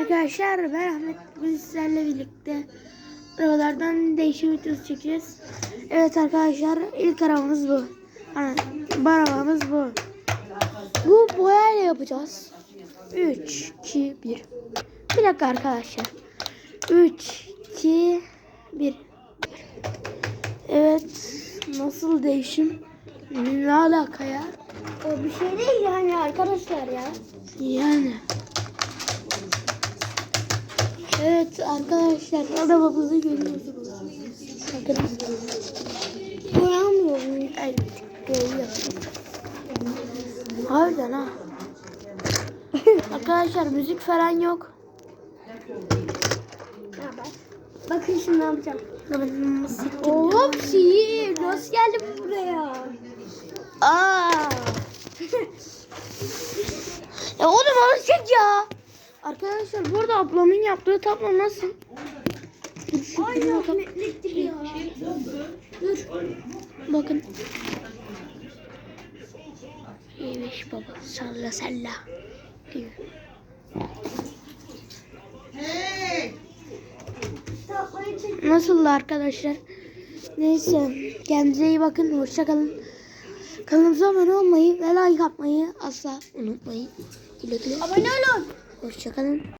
arkadaşlar ben Ahmet bugün sizlerle birlikte arabalardan değişim videosu çekeceğiz. Evet arkadaşlar ilk arabamız bu. Yani arabamız bu. Bu boyayla yapacağız. 3, 2, 1. Bir dakika arkadaşlar. 3, 2, 1. Evet. Nasıl değişim? Ne alaka ya? O bir şey değil yani arkadaşlar ya. Yani. Evet arkadaşlar arabamızı görüyorsunuz. Bakın. Boyamıyorum. Evet. Görüyor. Harbiden ha. arkadaşlar müzik falan yok. Bakın şimdi ne yapacağım. Hop şiir. Nasıl geldim buraya? Aa. ya oğlum alışacak ya. Arkadaşlar burada ablamın yaptığı tablo nasıl? Ay bak- rahmetliktir ya. Dur. Bakın. İyiymiş baba. Salla salla. Diyor. Nasıldı arkadaşlar? Neyse. Kendinize iyi bakın. Hoşça kalın. Kanalımıza abone olmayı ve like atmayı asla unutmayın. Güle güle. Abone olun. Hoşça kalın.